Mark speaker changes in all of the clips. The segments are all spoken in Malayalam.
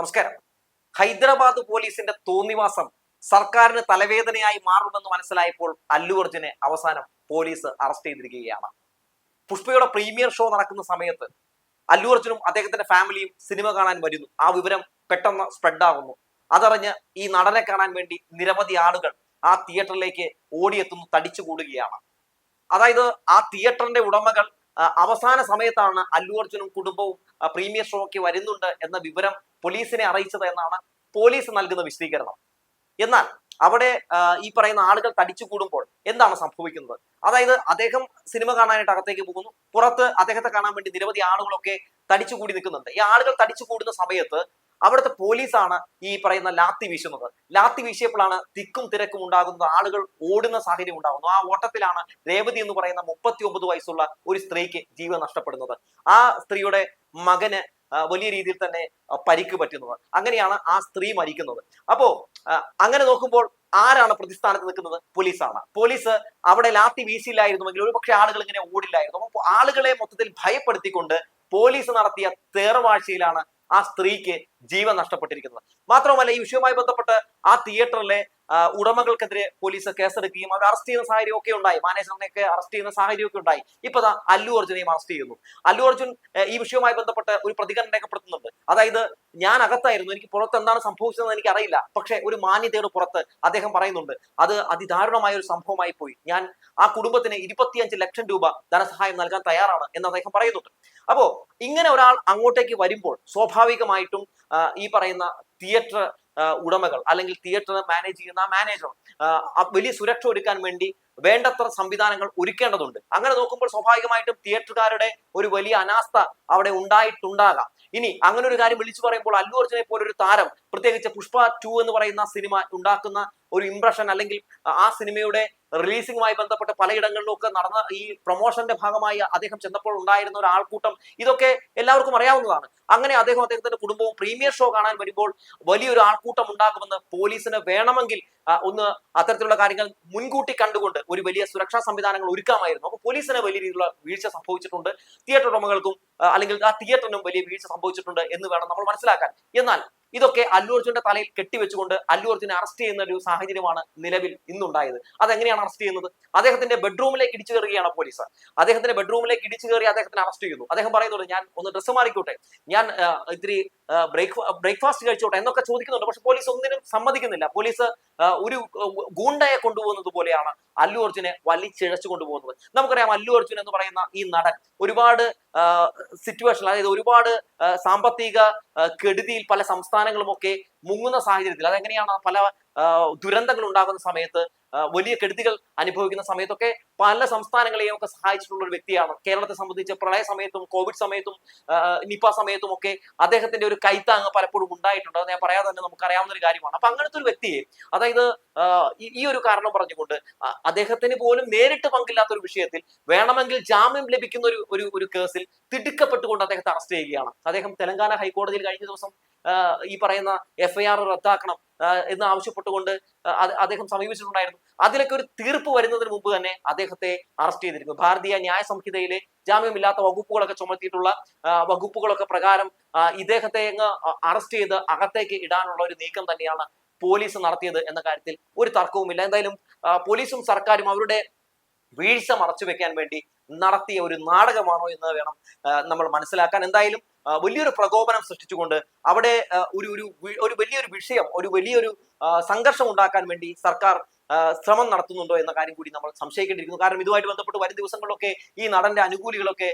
Speaker 1: നമസ്കാരം. ഹൈദരാബാദ് പോലീസിന്റെ തോന്നിവാസം സർക്കാരിന് തലവേദനയായി മാറുമെന്ന് മനസ്സിലായപ്പോൾ അല്ലു അർജുനെ അവസാനം പോലീസ് അറസ്റ്റ് ചെയ്തിരിക്കുകയാണ്. പുഷ്പയുടെ പ്രീമിയർ ഷോ നടക്കുന്ന സമയത്ത് അല്ലു അർജുനും അദ്ദേഹത്തിന്റെ ഫാമിലിയും സിനിമ കാണാൻ വരുന്നു. ആ വിവരം പെട്ടെന്ന് സ്പ്രെഡ് ആകുന്നു അതറിഞ്ഞ് ഈ നടനെ കാണാൻ വേണ്ടി നിരവധി ആളുകൾ ആ തിയേറ്ററിലേക്ക് ഓടിയെത്തുന്നു തടിച്ചു കൂടുകയാണ് അതായത് ആ തിയേറ്ററിന്റെ ഉടമകൾ അവസാന സമയത്താണ് അല്ലു അർജുനും കുടുംബവും പ്രീമിയർ ഷോയ്ക്ക് വരുന്നുണ്ട് എന്ന വിവരം പോലീസിനെ അറിയിച്ചത് എന്നാണ് പോലീസ് നൽകുന്ന വിശദീകരണം. എന്നാൽ അവിടെ ഈ പറയുന്ന ആളുകൾ തടിച്ചു കൂടുമ്പോൾ എന്താണ് സംഭവിക്കുന്നത്? അതായത് അദ്ദേഹം സിനിമ കാണാനായിട്ട് അകത്തേക്ക് പോകുന്നു. പുറത്ത് അദ്ദേഹത്തെ കാണാൻ വേണ്ടി നിരവധി ആളുകളൊക്കെ തടിച്ചു കൂടി നിൽക്കുന്നുണ്ട്. ഈ ആളുകൾ തടിച്ചു കൂടുന്ന സമയത്ത് അവിടുത്തെ പോലീസാണ് ഈ പറയുന്ന ലാത്തി വീശുന്നത്. ലാത്തി വീശിയപ്പോഴാണ് തിക്കും തിരക്കും ഉണ്ടാകുന്നത്. ആളുകൾ ഓടുന്ന സാഹചര്യം ഉണ്ടാകുന്നു. ആ ഓട്ടത്തിലാണ് രേവതി എന്ന് പറയുന്ന മുപ്പത്തി ഒമ്പത് വയസ്സുള്ള ഒരു സ്ത്രീക്ക് ജീവൻ നഷ്ടപ്പെടുന്നത്. ആ സ്ത്രീയുടെ മകന് വലിയ രീതിയിൽ തന്നെ പരിക്ക് പറ്റുന്നത്. അങ്ങനെയാണ് ആ സ്ത്രീ മരിക്കുന്നത്. അപ്പോ അങ്ങനെ നോക്കുമ്പോൾ ആരാണ് പ്രതിസ്ഥാനത്ത് നിൽക്കുന്നത്? പോലീസാണ്. പോലീസ് അവിടെ ലാത്തി വീശിയില്ലായിരുന്നുവെങ്കിൽ ഒരുപക്ഷെ ആളുകൾ ഇങ്ങനെ ഓടില്ലായിരുന്നു. അപ്പോൾ ആളുകളെ മൊത്തത്തിൽ ഭയപ്പെടുത്തിക്കൊണ്ട് പോലീസ് നടത്തിയ തേർവാഴ്ചയിലാണ് ആ സ്ത്രീക്ക് ജീവൻ നഷ്ടപ്പെട്ടിരിക്കുന്നത്. മാത്രമല്ല ഈ വിഷയവുമായി ബന്ധപ്പെട്ട് ആ തിയേറ്ററിലെ ഉടമകൾക്കെതിരെ പോലീസ് കേസെടുക്കുകയും അവർ അറസ്റ്റ് ചെയ്യുന്ന സാഹചര്യം ഒക്കെ ഉണ്ടായി. മാനേജറിനെയൊക്കെ അറസ്റ്റ് ചെയ്യുന്ന സാഹചര്യം ഒക്കെ ഉണ്ടായി. ഇപ്പൊ അല്ലു അർജുനെയും അറസ്റ്റ് ചെയ്യുന്നു. അല്ലു അർജുൻ ഈ വിഷയവുമായി ബന്ധപ്പെട്ട് ഒരു പ്രതികരണം രേഖപ്പെടുത്തുന്നുണ്ട്. അതായത് ഞാൻ അകത്തായിരുന്നു എനിക്ക് പുറത്ത് എന്താണ് സംഭവിച്ചതെന്ന് എനിക്ക് അറിയില്ല പക്ഷെ ഒരു മാന്യതയുടെ പുറത്ത് അദ്ദേഹം പറയുന്നുണ്ട് അത് അതിദാരുണമായ ഒരു സംഭവമായി പോയി. ഞാൻ ആ കുടുംബത്തിന് ഇരുപത്തിയഞ്ച് ലക്ഷം രൂപ ധനസഹായം നൽകാൻ തയ്യാറാണ് എന്ന് അദ്ദേഹം പറയുന്നുണ്ട്. അപ്പോ ഇങ്ങനെ ഒരാൾ അങ്ങോട്ടേക്ക് വരുമ്പോൾ സ്വാഭാവികമായിട്ടും ഈ പറയുന്ന തിയേറ്റർ ഉടമകൾ അല്ലെങ്കിൽ തിയേറ്റർ മാനേജ് ചെയ്യുന്ന മാനേജർ വലിയ സുരക്ഷ ഒരുക്കാൻ വേണ്ടി വേണ്ടത്ര സംവിധാനങ്ങൾ ഒരുക്കേണ്ടതുണ്ട്. അങ്ങനെ നോക്കുമ്പോൾ സ്വാഭാവികമായിട്ടും തിയേറ്ററുകാരുടെ ഒരു വലിയ അനാസ്ഥ അവിടെ ഉണ്ടായിട്ടുണ്ടാകാം. ഇനി അങ്ങനെ ഒരു കാര്യം വിളിച്ചു പറയുമ്പോൾ അല്ലു അർജുനെ പോലെ ഒരു താരം പ്രത്യേകിച്ച് പുഷ്പ ടു എന്ന് പറയുന്ന സിനിമ ഉണ്ടാക്കുന്ന ഒരു ഇംപ്രഷൻ അല്ലെങ്കിൽ ആ സിനിമയുടെ റിലീസിംഗുമായി ബന്ധപ്പെട്ട് പലയിടങ്ങളിലും ഒക്കെ നടന്ന ഈ പ്രൊമോഷന്റെ ഭാഗമായി അദ്ദേഹം ചെന്നപ്പോൾ ഉണ്ടായിരുന്ന ഒരു ആൾക്കൂട്ടം ഇതൊക്കെ എല്ലാവർക്കും അറിയാവുന്നതാണ്. അങ്ങനെ അദ്ദേഹം അദ്ദേഹത്തിന്റെ കുടുംബവും പ്രീമിയർ ഷോ കാണാൻ വരുമ്പോൾ വലിയൊരു ആൾക്കൂട്ടം ഉണ്ടാകുമെന്ന് പോലീസിന് വേണമെങ്കിൽ ഒന്ന് അത്തരത്തിലുള്ള കാര്യങ്ങൾ മുൻകൂട്ടി കണ്ടുകൊണ്ട് ഒരു വലിയ സുരക്ഷാ സംവിധാനങ്ങൾ ഒരുക്കാമായിരുന്നു. അപ്പോൾ പോലീസിന് വലിയ രീതിയിലുള്ള വീഴ്ച സംഭവിച്ചിട്ടുണ്ട്. തിയേറ്റർ ഉടമകൾക്കും അല്ലെങ്കിൽ ആ തിയേറ്ററിനും വലിയ വീഴ്ച സംഭവിച്ചിട്ടുണ്ട് എന്ന് വേണം നമ്മൾ മനസ്സിലാക്കാൻ. എന്നാൽ ഇതൊക്കെ അല്ലു അർജുന്റെ തലയിൽ കെട്ടിവെച്ചുകൊണ്ട് അല്ലു അർജുനെ അറസ്റ്റ് ചെയ്യുന്ന ഒരു സാഹചര്യമാണ് നിലവിൽ ഇന്നുണ്ടായത്. അതെങ്ങനെയാണ് അറസ്റ്റ് ചെയ്യുന്നത്? അദ്ദേഹത്തിന്റെ ബെഡ്റൂമിലേക്ക് ഇടിച്ചു കയറുകയാണ് പോലീസ് അദ്ദേഹത്തിന്റെ ബെഡ്റൂമിലേക്ക് ഇടിച്ചു കയറി അദ്ദേഹത്തിനെ അറസ്റ്റ് ചെയ്യുന്നു. അദ്ദേഹം പറയുന്നുണ്ട് ഞാൻ ഒന്ന് ഡ്രസ്സ് മാറിക്കോട്ടെ. ഞാൻ ഇത്തിരി ബ്രേക്ക് ബ്രേക്ക്ഫാസ്റ്റ് കഴിച്ചോട്ടെ എന്നൊക്കെ ചോദിക്കുന്നുണ്ട്. പക്ഷെ പോലീസ് ഒന്നിനും സമ്മതിക്കുന്നില്ല. പോലീസ് ഒരു ഗുണ്ടയെ കൊണ്ടുപോകുന്നത് പോലെയാണ് അല്ലു അർജുനെ വലിച്ചിഴച്ചു കൊണ്ടുപോകുന്നത്. നമുക്കറിയാം അല്ലു അർജുൻ എന്ന് പറയുന്ന ഈ നടൻ ഒരുപാട് സിറ്റുവേഷൻ അതായത് ഒരുപാട് സാമ്പത്തിക കെടുതിയിൽ പല സംസ്ഥാനങ്ങളും ഒക്കെ മുങ്ങുന്ന സാഹചര്യത്തിൽ അതെങ്ങനെയാണ് പല ദുരന്തങ്ങൾ ഉണ്ടാകുന്ന സമയത്ത് വലിയ കെടുതികൾ അനുഭവിക്കുന്ന സമയത്തൊക്കെ പല സംസ്ഥാനങ്ങളെയും ഒക്കെ സഹായിച്ചിട്ടുള്ള ഒരു വ്യക്തിയാണ്. കേരളത്തെ സംബന്ധിച്ച് പ്രളയ സമയത്തും കോവിഡ് സമയത്തും നിപ സമയത്തും ഒക്കെ അദ്ദേഹത്തിന്റെ ഒരു കൈത്താങ് പലപ്പോഴും ഉണ്ടായിട്ടുണ്ട്. അത് ഞാൻ പറയാതെ തന്നെ നമുക്ക് അറിയാവുന്ന ഒരു കാര്യമാണ്. അപ്പൊ അങ്ങനത്തെ ഒരു വ്യക്തിയെ അതായത് ഈ- ഒരു കാരണം പറഞ്ഞുകൊണ്ട് അദ്ദേഹത്തിന് പോലും നേരിട്ട് പങ്കില്ലാത്ത ഒരു വിഷയത്തിൽ വേണമെങ്കിൽ ജാമ്യം ലഭിക്കുന്ന ഒരു ഒരു ഒരു കേസിൽ തിടുക്കപ്പെട്ടുകൊണ്ട് അദ്ദേഹത്തെ അറസ്റ്റ് ചെയ്യുകയാണ്. അദ്ദേഹം തെലങ്കാന ഹൈക്കോടതിയിൽ കഴിഞ്ഞ ദിവസം ഈ പറയുന്ന എഫ്ഐആർ റദ്ദാക്കണം എന്ന് ആവശ്യപ്പെട്ടുകൊണ്ട് അദ്ദേഹം സമീപിച്ചിട്ടുണ്ടായിരുന്നു. അതിലൊക്കെ ഒരു തീർപ്പ് വരുന്നതിന് മുമ്പ് തന്നെ അദ്ദേഹത്തെ അറസ്റ്റ് ചെയ്തിരിക്കുന്നു ഭാരതീയ ന്യായ സംഹിതയിലെ ജാമ്യമില്ലാത്ത വകുപ്പുകളൊക്കെ ചുമത്തിയിട്ടുള്ള വകുപ്പുകളൊക്കെ പ്രകാരം ഇദ്ദേഹത്തെ അങ്ങ് അറസ്റ്റ് ചെയ്ത് അകത്തേക്ക് ഇടാനുള്ള ഒരു നീക്കം തന്നെയാണ് പോലീസ് നടത്തിയത് എന്ന കാര്യത്തിൽ ഒരു തർക്കവുമില്ല. എന്തായാലും പോലീസും സർക്കാരും അവരുടെ വീഴ്ച മറച്ചു വെക്കാൻ വേണ്ടി നടത്തിയ ഒരു നാടകമാണോ എന്ന് വേണം നമ്മൾ മനസ്സിലാക്കാൻ. എന്തായാലും വലിയൊരു പ്രകോപനം സൃഷ്ടിച്ചുകൊണ്ട് അവിടെ ഒരു ഒരു വലിയൊരു വിഷയം ഒരു വലിയൊരു സംഘർഷം ഉണ്ടാക്കാൻ വേണ്ടി സർക്കാർ ശ്രമം നടത്തുന്നുണ്ടോ എന്ന കാര്യം കൂടി നമ്മൾ സംശയിക്കേണ്ടിയിരിക്കുന്നു. കാരണം ഇതുമായിട്ട് ബന്ധപ്പെട്ട് വരും ദിവസങ്ങളിലൊക്കെ ഈ നടന്റെ അനുകൂലികളൊക്കെ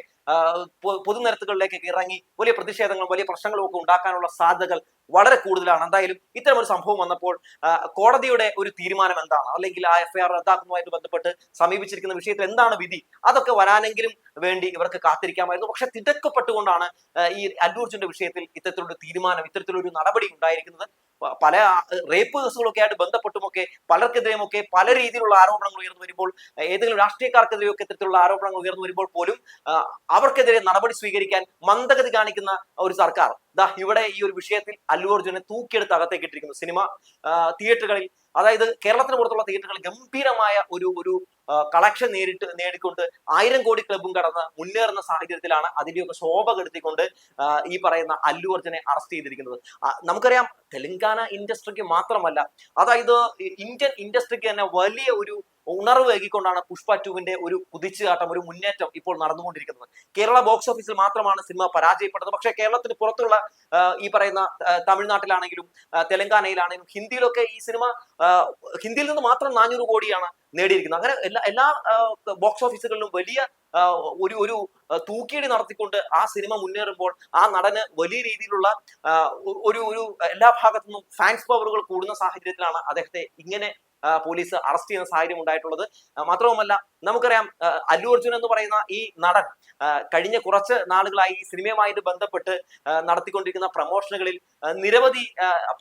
Speaker 1: പൊതുനിരത്തുകളിലേക്കൊക്കെ ഇറങ്ങി വലിയ പ്രതിഷേധങ്ങളും വലിയ പ്രശ്നങ്ങളും ഒക്കെ ഉണ്ടാക്കാനുള്ള സാധ്യതകൾ വളരെ കൂടുതലാണ്. എന്തായാലും ഇത്തരം ഒരു സംഭവം വന്നപ്പോൾ കോടതിയുടെ ഒരു തീരുമാനം എന്താണ്? അല്ലെങ്കിൽ ആ എഫ്ഐആർ റദ്ദാക്കുന്നതുമായിട്ട് ബന്ധപ്പെട്ട് സമീപിച്ചിരിക്കുന്ന വിഷയത്തിൽ എന്താണ് വിധി? അതൊക്കെ വരാനെങ്കിലും വേണ്ടി ഇവർക്ക് കാത്തിരിക്കാമായിരുന്നു. പക്ഷെ തിടക്കപ്പെട്ടുകൊണ്ടാണ് ഈ അഡ്വർജിന്റെ വിഷയത്തിൽ ഇത്തരത്തിലൊരു തീരുമാനം ഇത്തരത്തിലൊരു നടപടി ഉണ്ടായിരിക്കുന്നത്. പല റേപ്പ് കേസുകളൊക്കെ ആയിട്ട് ബന്ധപ്പെട്ടുമൊക്കെ പലർക്കെതിരെയും ഒക്കെ പല രീതിയിലുള്ള ആരോപണങ്ങൾ ഉയർന്നു വരുമ്പോൾ ഏതെങ്കിലും രാഷ്ട്രീയക്കാർക്കെതിരെയൊക്കെ ഇത്തരത്തിലുള്ള ആരോപണങ്ങൾ ഉയർന്നു വരുമ്പോൾ പോലും അവർക്കെതിരെ നടപടി സ്വീകരിക്കാൻ മന്ദഗതി കാണിക്കുന്ന ഒരു സർക്കാർ. ദാ ഇവിടെ ഈ ഒരു വിഷയത്തിൽ അല്ലു അർജുനെ തൂക്കിയെടുത്ത് അകത്തേക്ക് ഇട്ടിരിക്കുന്നു സിനിമ തിയേറ്ററുകളിൽ. അതായത് കേരളത്തിന് പുറത്തുള്ള തിയേറ്ററുകൾ ഗംഭീരമായ ഒരു ഒരു കളക്ഷൻ നേരിട്ട് നേടിക്കൊണ്ട് ആയിരം കോടി ക്ലബും കടന്ന് മുന്നേറുന്ന സാഹചര്യത്തിലാണ് അതിന്റെയൊക്കെ ശോഭ കെടുത്തിക്കൊണ്ട് ഈ പറയുന്ന അല്ലു അർജുനെ അറസ്റ്റ് ചെയ്തിരിക്കുന്നത്. നമുക്കറിയാം തെലങ്കാന ഇൻഡസ്ട്രിക്ക് മാത്രമല്ല അതായത് ഇന്ത്യൻ ഇൻഡസ്ട്രിക്ക് തന്നെ വലിയ ഒരു ഉണർവ് ഏകിക്കൊണ്ടാണ് പുഷ്പ ടുവിന്റെ ഒരു കുതിച്ചുകാട്ടം ഒരു മുന്നേറ്റം ഇപ്പോൾ നടന്നുകൊണ്ടിരിക്കുന്നത്. കേരള ബോക്സ് ഓഫീസിൽ മാത്രമാണ് സിനിമ പരാജയപ്പെട്ടത്. പക്ഷേ കേരളത്തിന് പുറത്തുള്ള ഈ പറയുന്ന തമിഴ്നാട്ടിലാണെങ്കിലും തെലങ്കാനയിലാണെങ്കിലും ഹിന്ദിയിലൊക്കെ ഈ സിനിമ ഹിന്ദിയിൽ നിന്ന് മാത്രം നാനൂറ് കോടിയാണ് നേടിയിരിക്കുന്നത്. അങ്ങനെ എല്ലാ എല്ലാ ബോക്സ് ഓഫീസുകളിലും വലിയ ഒരു ഒരു തൂക്കിയടി നടത്തിക്കൊണ്ട് ആ സിനിമ മുന്നേറുമ്പോൾ ആ നടന് വലിയ രീതിയിലുള്ള ഒരു ഒരു എല്ലാ ഭാഗത്തു നിന്നും ഫാൻസ് പവറുകൾ കൂടുന്ന സാഹചര്യത്തിലാണ് അദ്ദേഹത്തെ ഇങ്ങനെ പോലീസ് അറസ്റ്റ് ചെയ്യുന്ന സാഹചര്യം ഉണ്ടായിട്ടുള്ളത്. മാത്രവുമല്ല നമുക്കറിയാം അല്ലു അർജുൻ എന്ന് പറയുന്ന ഈ നടൻ കഴിഞ്ഞ കുറച്ച് നാളുകളായി ഈ സിനിമയുമായിട്ട് ബന്ധപ്പെട്ട് നടത്തിക്കൊണ്ടിരിക്കുന്ന പ്രമോഷനുകളിൽ നിരവധി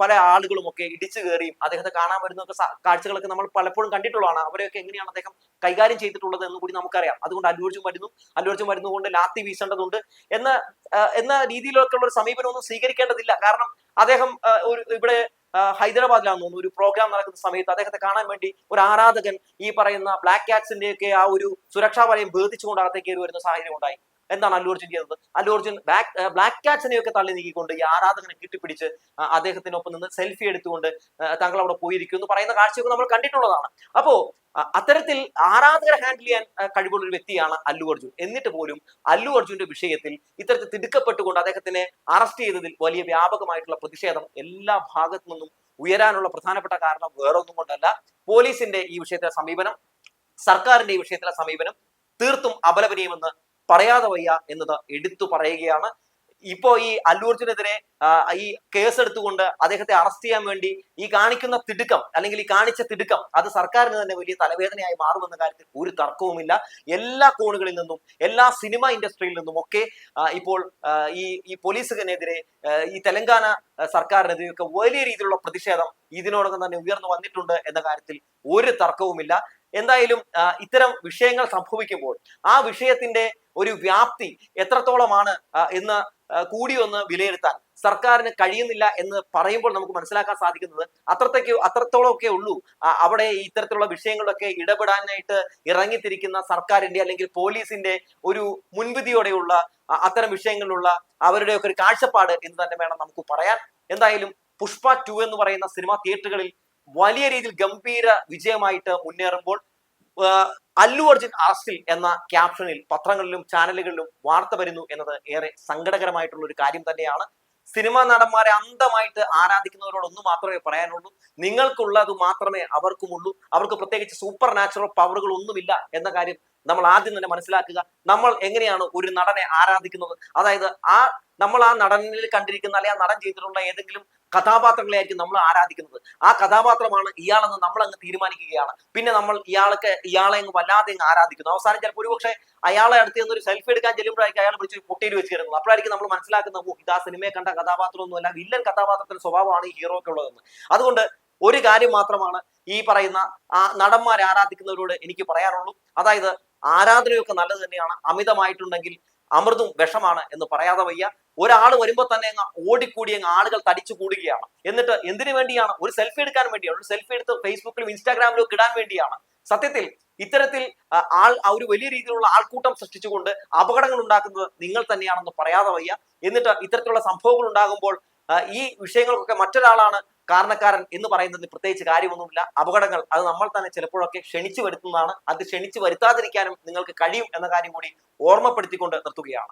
Speaker 1: പല ആളുകളും ഒക്കെ ഇടിച്ചു കയറിയും അദ്ദേഹത്തെ കാണാൻ വരുന്ന കാഴ്ചകളൊക്കെ നമ്മൾ പലപ്പോഴും കണ്ടിട്ടുള്ളതാണ്. അവരെയൊക്കെ എങ്ങനെയാണ് അദ്ദേഹം കൈകാര്യം ചെയ്തിട്ടുള്ളത് എന്ന് കൂടി നമുക്കറിയാം. അതുകൊണ്ട് അല്ലു അർജുൻ വരുന്നു. അല്ലു അർജുൻ വരുന്നതുകൊണ്ട് ലാത്തി വീശേണ്ടതുണ്ട് എന്ന എന്ന രീതിയിലൊക്കെ ഉള്ള ഒരു സമീപനമൊന്നും സ്വീകരിക്കേണ്ടതില്ല. കാരണം അദ്ദേഹം ഒരു ഇവിടെ ഹൈദരാബാദിലാണെന്ന് തോന്നുന്നു. ഒരു പ്രോഗ്രാം നടക്കുന്ന സമയത്ത് അദ്ദേഹത്തെ കാണാൻ വേണ്ടി ഒരു ആരാധകൻ ഈ പറയുന്ന ബ്ലാക്ക് കാറ്റ്സിന്റെ ഒക്കെ ആ ഒരു സുരക്ഷാ വലയം ഭേദിച്ചുകൊണ്ട് അകത്തേക്ക് കയറി വരുന്ന സാഹചര്യം ഉണ്ടായി. എന്താണ് അല്ലു അർജുൻ ചെയ്തത്? അല്ലു അർജുൻ ബ്ലാക്ക് കാറ്റ്സിനെ ഒക്കെ തള്ളി നീക്കിക്കൊണ്ട് ഈ ആരാധകനെ കെട്ടിപ്പിടിച്ച് അദ്ദേഹത്തിനൊപ്പം നിന്ന് സെൽഫി എടുത്തുകൊണ്ട് താങ്കൾ അവിടെ പോയിരിക്കും എന്ന് പറയുന്ന കാഴ്ചയൊക്കെ നമ്മൾ കണ്ടിട്ടുള്ളതാണ്. അപ്പോ അത്തരത്തിൽ ആരാധകരെ ഹാൻഡിൽ ചെയ്യാൻ കഴിവുള്ള ഒരു വ്യക്തിയാണ് അല്ലു അർജുൻ. എന്നിട്ട് പോലും അല്ലു അർജുന്റെ വിഷയത്തിൽ ഇത്തരത്തിൽ തിടുക്കപ്പെട്ടുകൊണ്ട് അദ്ദേഹത്തിനെ അറസ്റ്റ് ചെയ്തതിൽ വലിയ വ്യാപകമായിട്ടുള്ള പ്രതിഷേധം എല്ലാ ഭാഗത്തു നിന്നും ഉയരാനുള്ള പ്രധാനപ്പെട്ട കാരണം വേറൊന്നും കൊണ്ടല്ല. പോലീസിന്റെ ഈ വിഷയത്തിലെ സമീപനം സർക്കാരിന്റെ ഈ വിഷയത്തിലെ സമീപനം തീർത്തും അപലപനീയമെന്ന് പറയാതെ വയ്യ എന്നത് എടുത്തു പറയുകയാണ്. ഇപ്പോ ഈ അല്ലൂർജുനെതിരെ ഈ കേസ് എടുത്തുകൊണ്ട് അദ്ദേഹത്തെ അറസ്റ്റ് ചെയ്യാൻ വേണ്ടി ഈ കാണിക്കുന്ന തിടുക്കം അല്ലെങ്കിൽ ഈ കാണിച്ച തിടുക്കം അത് സർക്കാരിന് തന്നെ വലിയ തലവേദനയായി മാറുമെന്ന കാര്യത്തിൽ ഒരു തർക്കവുമില്ല. എല്ലാ കോണുകളിൽ നിന്നും എല്ലാ സിനിമ ഇൻഡസ്ട്രിയിൽ നിന്നും ഒക്കെ ഇപ്പോൾ ഈ ഈ പോലീസിനെതിരെ ഈ തെലങ്കാന സർക്കാരിനെതിരെയൊക്കെ വലിയ രീതിയിലുള്ള പ്രതിഷേധം ഇതിനോടകം തന്നെ ഉയർന്നു വന്നിട്ടുണ്ട് എന്ന കാര്യത്തിൽ ഒരു തർക്കവുമില്ല. എന്തായാലും ഇത്തരം വിഷയങ്ങൾ സംഭവിക്കുമ്പോൾ ആ വിഷയത്തിന്റെ ഒരു വ്യാപ്തി എത്രത്തോളമാണ് എന്ന് കൂടി ഒന്ന് വിലയിരുത്താൻ സർക്കാരിന് കഴിയുന്നില്ല എന്ന് പറയുമ്പോൾ നമുക്ക് മനസ്സിലാക്കാൻ സാധിക്കുന്നത് അത്രത്തേക്ക് അത്രത്തോളം ഒക്കെ ഉള്ളൂ അവിടെ ഇത്തരത്തിലുള്ള വിഷയങ്ങളിലൊക്കെ ഇടപെടാനായിട്ട് ഇറങ്ങിത്തിരിക്കുന്ന സർക്കാരിന്റെ അല്ലെങ്കിൽ പോലീസിന്റെ ഒരു മുൻവിധിയോടെയുള്ള അത്തരം വിഷയങ്ങളിലുള്ള അവരുടെയൊക്കെ ഒരു കാഴ്ചപ്പാട് എന്ന് തന്നെ വേണം നമുക്ക് പറയാൻ. എന്തായാലും പുഷ്പ ടു എന്ന് പറയുന്ന സിനിമ തിയേറ്ററുകളിൽ വലിയ രീതിയിൽ ഗംഭീര വിജയമായിട്ട് മുന്നേറുമ്പോൾ അല്ലു അർജുൻ അറസ്റ്റിൽ എന്ന ക്യാപ്ഷനിൽ പത്രങ്ങളിലും ചാനലുകളിലും വാർത്ത വരുന്നു എന്നത് ഏറെ സങ്കടകരമായിട്ടുള്ള ഒരു കാര്യം തന്നെയാണ്. സിനിമാ നടന്മാരെ അന്ധമായിട്ട് ആരാധിക്കുന്നവരോട് ഒന്ന് മാത്രമേ പറയാനുള്ളൂ. നിങ്ങൾക്കുള്ളത് മാത്രമേ അവർക്കുമുള്ളൂ. അവർക്ക് പ്രത്യേകിച്ച് സൂപ്പർ നാച്ചുറൽ പവറുകൾ ഒന്നുമില്ല എന്ന കാര്യം നമ്മൾ ആദ്യം തന്നെ മനസ്സിലാക്കുക നമ്മൾ എങ്ങനെയാണ് ഒരു നടനെ ആരാധിക്കുന്നത്. അതായത് ആ നമ്മൾ ആ നടനിൽ കണ്ടിരിക്കുന്ന അല്ലെങ്കിൽ ആ നടൻ ചെയ്തിട്ടുള്ള ഏതെങ്കിലും കഥാപാത്രങ്ങളെ ആയിരിക്കും നമ്മൾ ആരാധിക്കുന്നത്. ആ കഥാപാത്രമാണ് ഇയാളെന്ന് നമ്മൾ അങ്ങ് തീരുമാനിക്കുകയാണ്. പിന്നെ നമ്മൾ ഇയാൾക്ക് ഇയാളെ അങ്ങ് വല്ലാതെ അങ്ങ് ആരാധിക്കുന്നു. അവസാനം ചിലപ്പോൾ ഒരുപക്ഷെ അയാളെ അടുത്ത് നിന്ന് ഒരു സെൽഫി എടുക്കാൻ ചെല്ലുമ്പോഴായിരിക്കും അയാൾ വിളിച്ച് പൊട്ടിയിൽ വെച്ച് കയറുന്നത്. അപ്പോഴായിരിക്കും നമ്മൾ മനസ്സിലാക്കുന്നത് ഓ ഇത് ആ സിനിമയെ കണ്ട കഥാപാത്രമൊന്നുമല്ല വില്ലൻ കഥാപാത്രത്തിന്റെ സ്വഭാവമാണ് ഈ ഹീറോയ്ക്ക് ഉള്ളതെന്ന്. അതുകൊണ്ട് ഒരു കാര്യം മാത്രമാണ് ഈ പറയുന്ന ആ നടന്മാരെ ആരാധിക്കുന്നവരോട് എനിക്ക് പറയാറുള്ളൂ. അതായത് ആരാധനയൊക്കെ നല്ലത് തന്നെയാണ്. അമിതമായിട്ടുണ്ടെങ്കിൽ അമൃതും വിഷമാണ് എന്ന് പറയാതെ വയ്യ. ഒരാൾ വരുമ്പോൾ തന്നെ അങ്ങ് ഓടിക്കൂടി അങ്ങ് ആളുകൾ തടിച്ചു കൂടുകയാണ്. എന്നിട്ട് എന്തിനു വേണ്ടിയാണ്? ഒരു സെൽഫി എടുക്കാൻ വേണ്ടിയാണ്. ഒരു സെൽഫി എടുത്ത് ഫേസ്ബുക്കിലും ഇൻസ്റ്റാഗ്രാമിലും ഇടാൻ വേണ്ടിയാണ്. സത്യത്തിൽ ഇത്തരത്തിൽ ആൾ ഒരു വലിയ രീതിയിലുള്ള ആൾക്കൂട്ടം സൃഷ്ടിച്ചുകൊണ്ട് അപകടങ്ങൾ ഉണ്ടാക്കുന്നത് നിങ്ങൾ തന്നെയാണെന്ന് പറയാതെ വയ്യ. എന്നിട്ട് ഇത്തരത്തിലുള്ള സംഭവങ്ങൾ ഉണ്ടാകുമ്പോൾ ഈ വിഷയങ്ങൾക്കൊക്കെ മറ്റൊരാളാണ് കാരണക്കാരൻ എന്ന് പറയുന്നത് പ്രത്യേകിച്ച് കാര്യമൊന്നുമില്ല. അപകടങ്ങൾ അത് നമ്മൾ തന്നെ ചിലപ്പോഴൊക്കെ ക്ഷണിച്ചു വരുത്തുന്നതാണ്. അത് ക്ഷണിച്ചു വരുത്താതിരിക്കാനും നിങ്ങൾക്ക് കഴിയും എന്ന കാര്യം കൂടി ഓർമ്മപ്പെടുത്തിക്കൊണ്ട് നിർത്തുകയാണ്.